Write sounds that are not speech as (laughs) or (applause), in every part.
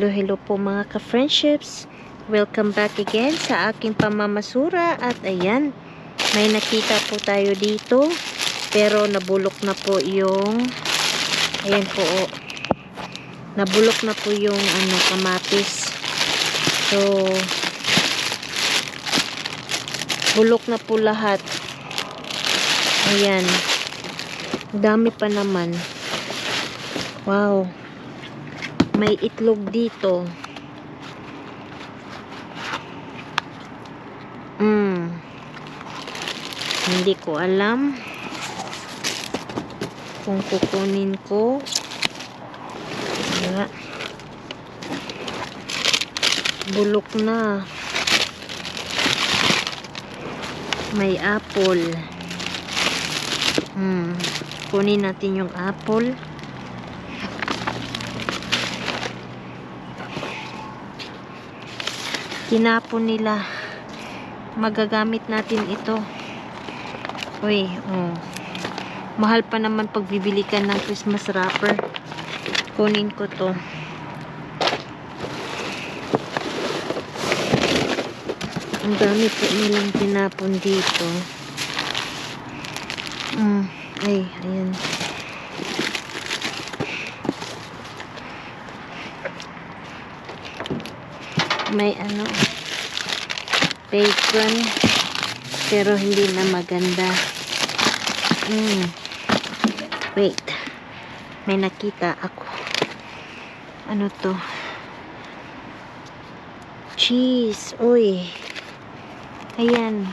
Hello, hello po mga ka-friendships. Welcome back again sa aking pamamasura. At ayan, may nakita po tayo dito. Pero nabulok na po yung, ayan po, oh. nabulok na po yung ano, kamatis. So, bulok na po lahat. Ayan. Dami pa naman. Wow. May itlog dito. Mm. Hindi ko alam kung kukunin ko. Wala. Bulok na. May apple. Hmm. Kunin natin yung apple. Tinapon nila. Magagamit natin ito. Uy, oh. Mahal pa naman pag bibili ka ng Christmas wrapper. Kunin ko to. Ang dami po nilang tinapon dito. Mm, ay, ayan. May ano, bacon, pero hindi na maganda. Mm. Wait, may nakita ako. Ano to? Cheese, uy. Ayan,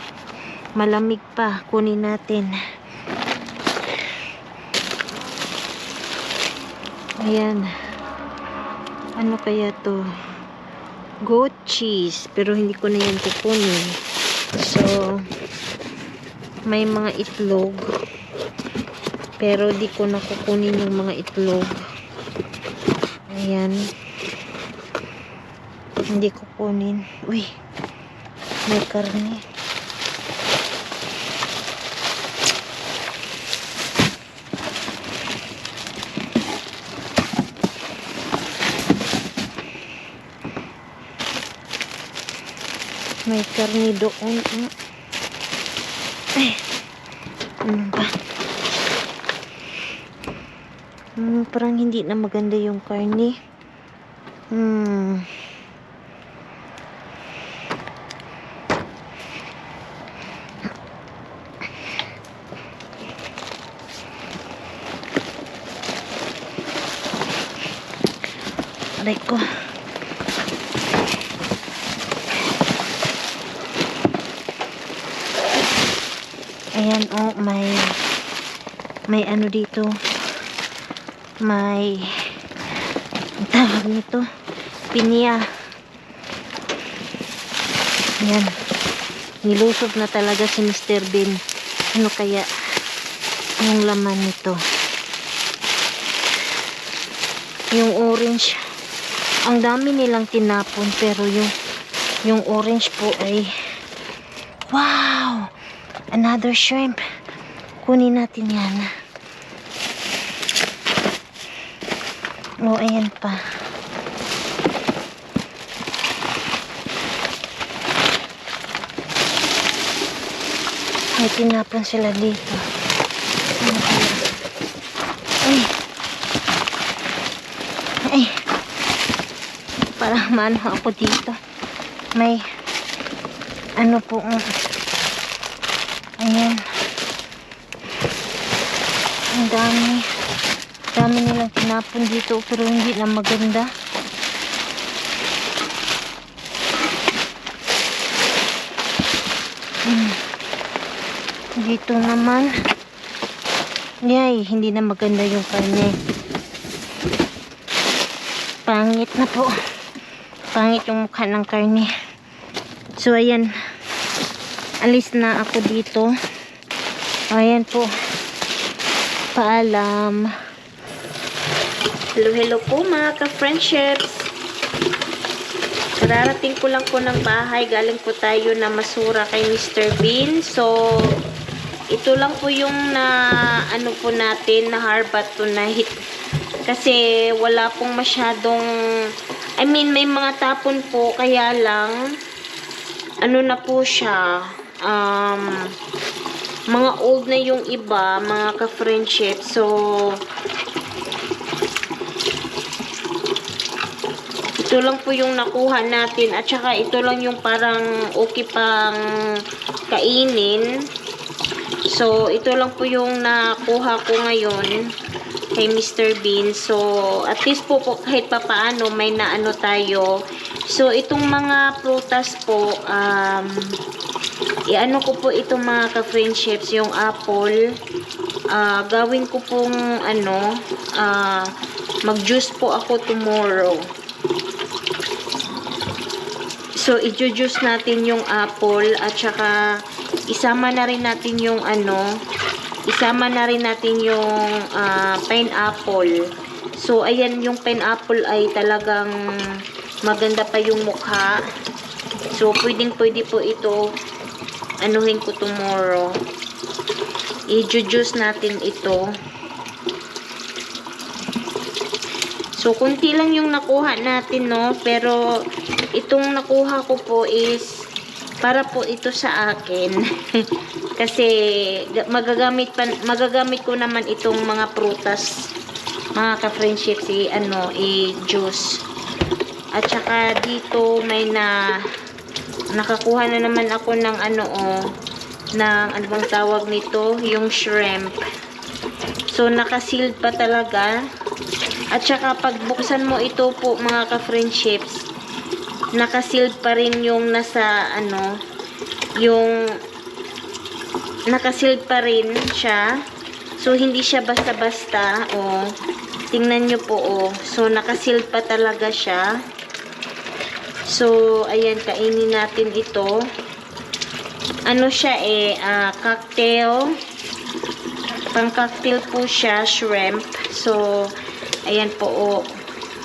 malamig pa. Kunin natin. Ayan. Ano kaya to? Goat cheese. Pero hindi ko na yan kukunin. So, may mga itlog. Pero di ko na kukunin yung mga itlog. Ayan. Hindi kukunin. Uy. May karne. May karne doon. ah. Ay. Ano ba? Hmm, parang hindi na maganda yung karne. Hmm. Aray ko. Ayan, oh, may may ano dito. May tawag nito. Pinya. Ayan. Nilusob na talaga si Mr. Bean. Ano kaya yung laman nito? Yung orange. Ang dami nilang tinapon pero yung yung orange po ay wow! Another shrimp. Kunin natin yan. Oh, ayan pa. May tinapon sila dito. Ay! Ay! Parang mano ako dito. May ano po um, Ayan. Ang dami. Dami nilang tinapon dito pero hindi na maganda. Hmm. Dito naman. Yay, hindi na maganda yung karne. Pangit na po. Pangit yung mukha ng karne. So, ayan alis na ako dito. Ayan po. Paalam. Hello hello po mga ka-friendships. Kararating ko lang po ng bahay. Galing po tayo na masura kay Mr. Bean. So ito lang po yung na ano po natin na harbat tonight. Kasi wala pong masyadong I mean, may mga tapon po, kaya lang, ano na po siya, um, mga old na yung iba, mga ka-friendship. So, ito lang po yung nakuha natin. At saka ito lang yung parang okay pang kainin. So, ito lang po yung nakuha ko ngayon kay Mr. Bean. So, at least po, po kahit pa paano may naano tayo. So, itong mga prutas po, um, iano ko po itong mga ka-friendships, yung apple. Ah, gawin ko pong ano, ah, mag-juice po ako tomorrow. So, i-juice natin yung apple at saka isama na rin natin yung ano, isama na rin natin yung ah, pineapple. So, ayan yung pineapple ay talagang maganda pa yung mukha. So, pwedeng pwede po ito anuhin ko tomorrow. I-juice natin ito. So, kunti lang yung nakuha natin, no? Pero, itong nakuha ko po is para po ito sa akin. (laughs) Kasi, ga- magagamit, pa, magagamit ko naman itong mga prutas, mga ka-friendship, si, ano, i-juice. At saka, dito may na, nakakuha na naman ako ng ano, oh, ng, ano bang tawag nito? Yung shrimp. So, nakasealed pa talaga. At saka pag buksan mo ito po mga ka-friendships, nakasealed pa rin yung nasa ano, yung nakasealed pa rin siya. So hindi siya basta-basta, oh. Tingnan nyo po, oh. So nakasealed pa talaga siya. So ayan, kainin natin ito. Ano siya eh, ah, cocktail. Pang cocktail po siya, shrimp. So Ayan po, oh,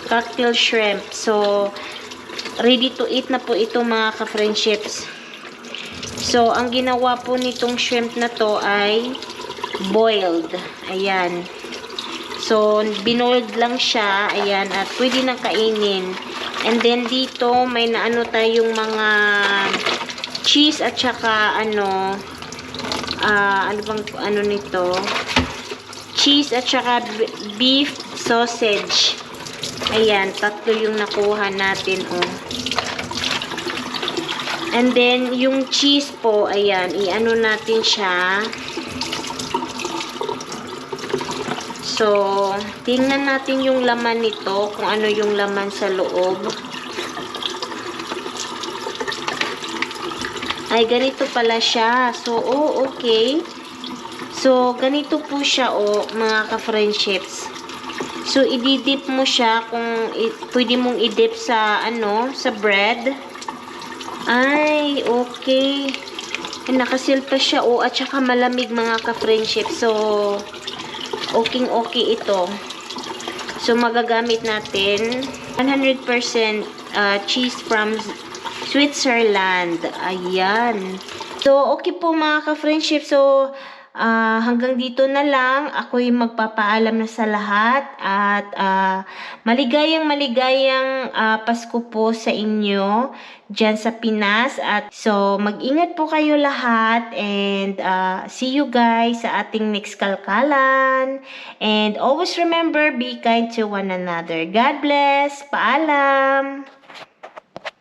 cocktail shrimp. So, ready to eat na po ito mga ka-friendships. So, ang ginawa po nitong shrimp na to ay boiled. Ayan. So, binoiled lang siya. Ayan. At pwede nang kainin. And then, dito, may naano tayong mga cheese at saka, ano, ah, ano bang, ano nito? cheese at saka beef sausage. Ayan, tatlo yung nakuha natin, oh. And then, yung cheese po, ayan, i-ano natin siya. So, tingnan natin yung laman nito, kung ano yung laman sa loob. Ay, ganito pala siya. So, oh, okay. So, ganito po siya, oh, mga ka-friendships. So, ididip mo siya kung pwede mong idip sa, ano, sa bread. Ay, okay. Nakasil pa siya, oh, at saka malamig, mga ka-friendships. So, okay, okay ito. So, magagamit natin 100% uh, cheese from Switzerland. Ayan. So, okay po mga ka-friendship. So, ah, hanggang dito na lang. Ako'y magpapaalam na sa lahat. At ah, maligayang maligayang ah, Pasko po sa inyo dyan sa Pinas. At so, mag-ingat po kayo lahat. And ah, see you guys sa ating next kalkalan. And always remember, be kind to one another. God bless. Paalam.